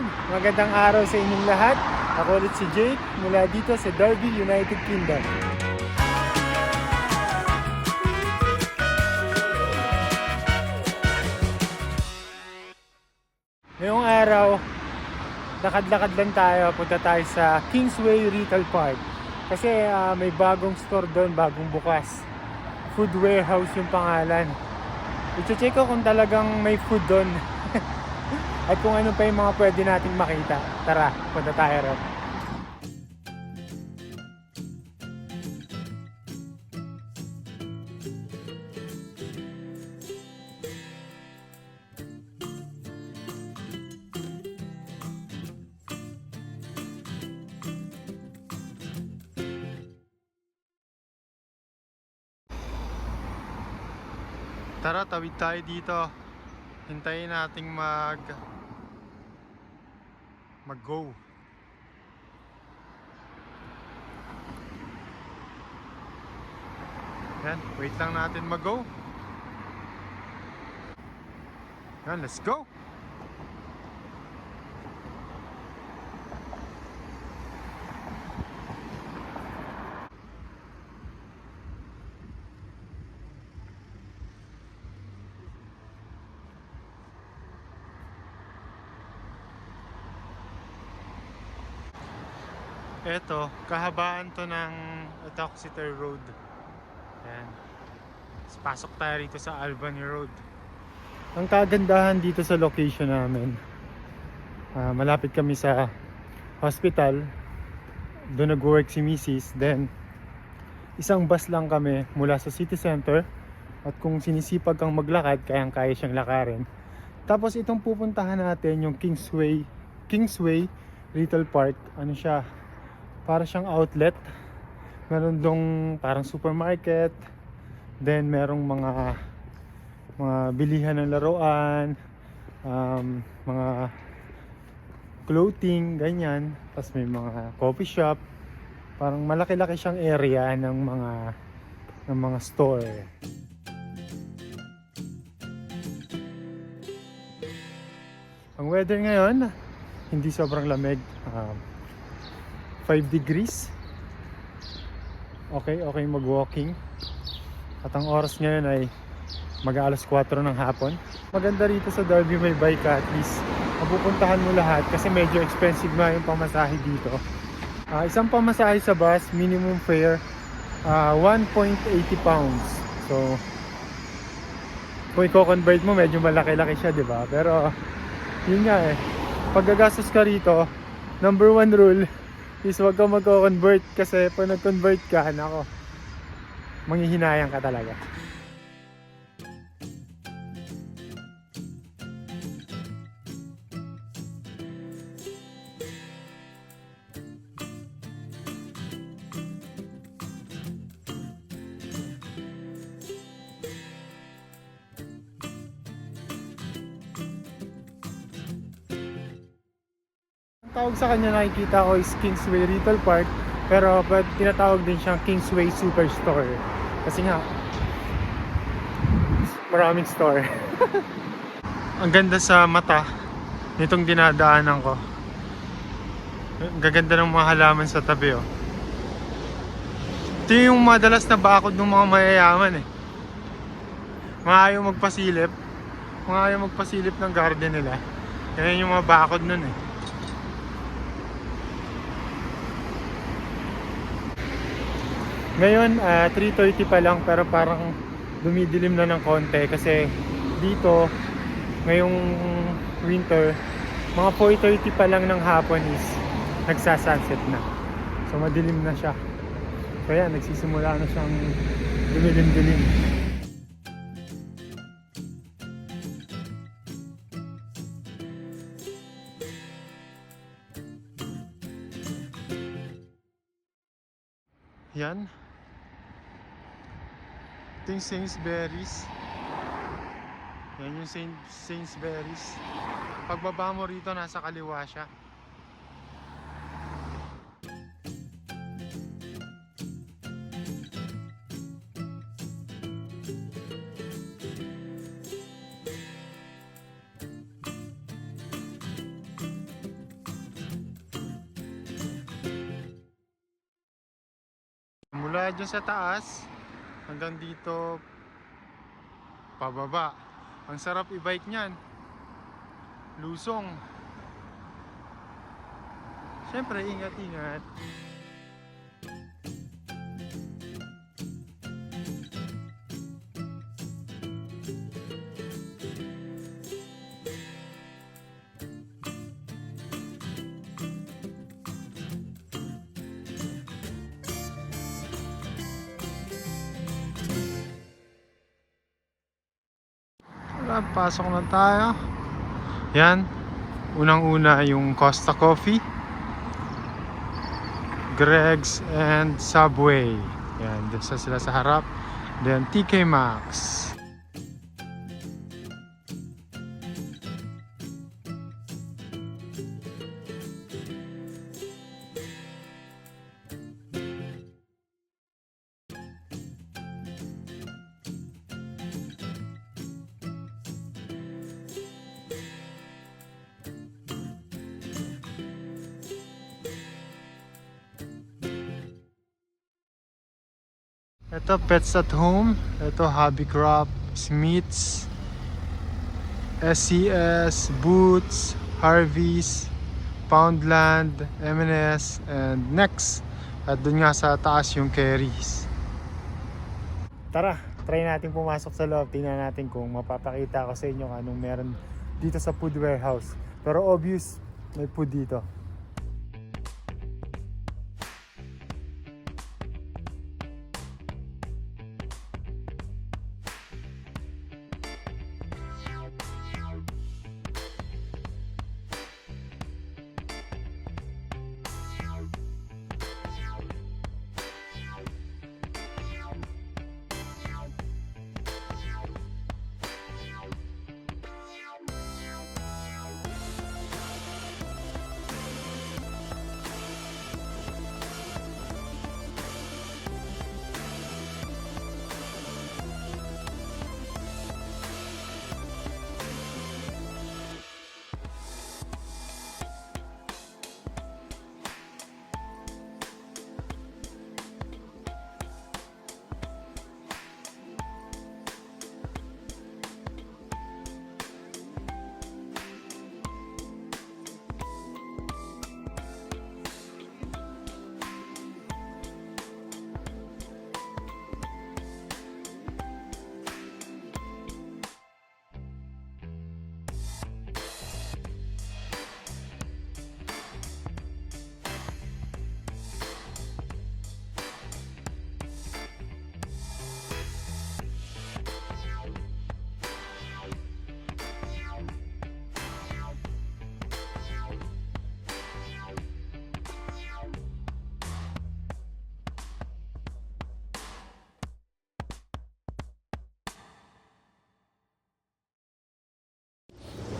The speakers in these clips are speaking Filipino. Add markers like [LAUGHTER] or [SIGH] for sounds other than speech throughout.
Yun, magandang araw sa inyong lahat. Ako ulit si Jake mula dito sa Derby, United Kingdom. Ngayong araw, lakad-lakad lang tayo. Punta tayo sa Kingsway Retail Park. Kasi ah, may bagong store doon, bagong bukas. Food Warehouse yung pangalan. I-check ko kung talagang may food doon. At kung ano pa yung mga pwede nating makita. Tara, punta tayo ron. Tara, tawid tayo dito. Hintayin nating mag mag-go. Yan, wait lang natin mag-go. Yan, let's go. Eto, kahabaan to ng Exeter Road. Ayan. Tapos pasok tayo rito sa Albany Road. Ang kagandahan dito sa location namin, ah, malapit kami sa hospital. Doon nag-work si Mrs. Then, isang bus lang kami mula sa city center. At kung sinisipag kang maglakad, kayang-kaya siyang lakarin. Tapos itong pupuntahan natin, yung Kingsway, Kingsway Retail Park, ano siya, para siyang outlet. Meron dong parang supermarket. Then merong mga mga bilihan ng laruan, um, mga clothing, ganyan. Tapos may mga coffee shop. Parang malaki-laki siyang area ng mga ng mga store. Ang weather ngayon, hindi sobrang lamig. Um, 5 degrees. Okay, okay mag-walking. At ang oras ngayon ay mag-aalas 4 ng hapon. Maganda rito sa Derby may bike at least mapupuntahan mo lahat kasi medyo expensive nga yung pamasahe dito. Ah, isang pamasahe sa bus, minimum fare, ah, 1.80 pounds. So, kung i-convert mo, medyo malaki-laki siya, di ba? Pero, yun nga eh. Pag ka rito, number one rule, is wag ka magko-convert kasi pag nag-convert ka, nako, manghihinayang ka talaga. Tawag sa kanya nakikita ko is Kingsway Retail Park pero but tinatawag din siyang Kingsway Superstore. Kasi nga maraming store. [LAUGHS] Ang ganda sa mata nitong dinadaanan ko. Gaganda ng mga halaman sa tabi oh. Ito yung madalas na bakod ng mga mayayaman eh. Mga ayaw magpasilip. Mga ayaw magpasilip ng garden nila. Kaya yung mga bakod nun eh Ngayon, ah, 3.30 pa lang pero parang dumidilim na ng konti kasi dito, ngayong winter, mga 4.30 pa lang ng hapon is nagsasunset na. So madilim na siya. Kaya nagsisimula na siyang dumilim-dilim. Yan. Ito yung Sainsbury's. Yan yung Sainsbury's. Pagbaba mo rito, nasa kaliwa siya. Mula dyan sa taas, hanggang dito pababa. Ang sarap i-bike niyan. Lusong. Siyempre, ingat-ingat. Wala, pasok na tayo. Yan. Unang-una yung Costa Coffee. Greg's and Subway. Yan, sa sila sa harap. Then TK Maxx. Ito, Pets at Home. Ito, Hobby Crop, Smiths, SCS, Boots, Harvey's, Poundland, M&S, and Next. At dun nga sa taas yung Kerry's. Tara, try natin pumasok sa loob. Tingnan natin kung mapapakita ko sa inyo anong meron dito sa food warehouse. Pero obvious, may food dito.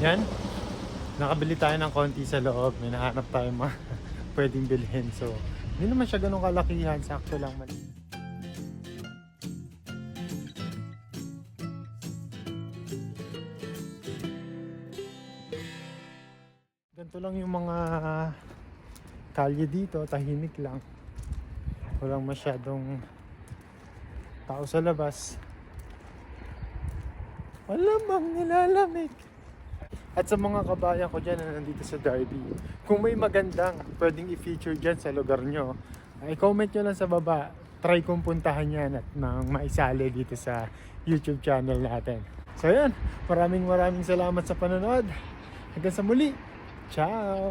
Yan. Nakabili tayo ng konti sa loob. May nahanap tayo mga [LAUGHS] pwedeng bilhin. So, hindi naman siya ganun kalakihan. Sakto lang. mali. Ganito lang yung mga kalye dito. Tahimik lang. Walang masyadong tao sa labas. Malamang nilalamig. At sa mga kabayan ko dyan na nandito sa Derby, kung may magandang pwedeng i-feature dyan sa lugar nyo, ay comment nyo lang sa baba. Try kong puntahan yan at nang maisali dito sa YouTube channel natin. So yan, maraming maraming salamat sa panonood. Hanggang sa muli. Ciao!